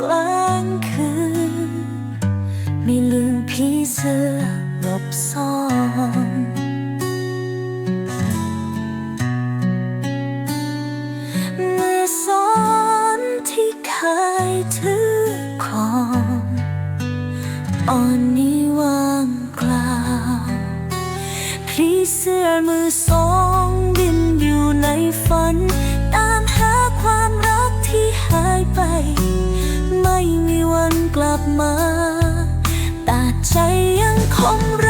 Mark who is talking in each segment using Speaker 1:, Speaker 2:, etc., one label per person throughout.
Speaker 1: กลางคืน ไม่ลืมผีเสือหลบซ่อนมือซอนที่เคยถือครองอ่อนนี้ว่างกล่าวผีเสือมือสองบินอยู่ในฝัน ตามหาความรักที่หายไป วันกลับมา แต่ใจยังคงรัก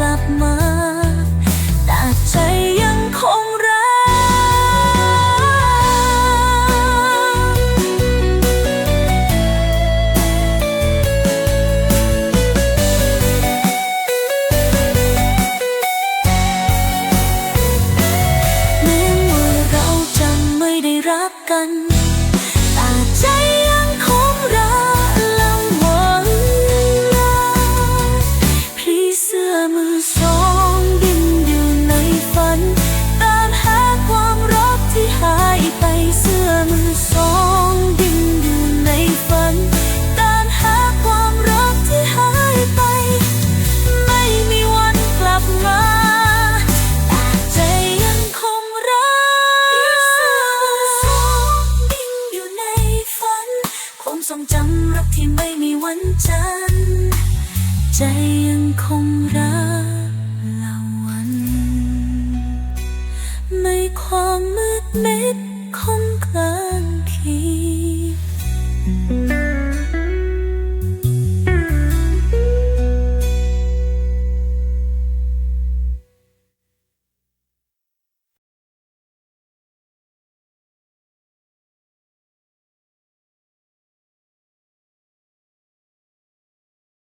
Speaker 1: กลับมาแต่ใจยังคงรัก แม้ว่าเราจะไม่ได้รักกัน ทรงจำรักที่ไม่มีวันจางใจยังคงรัก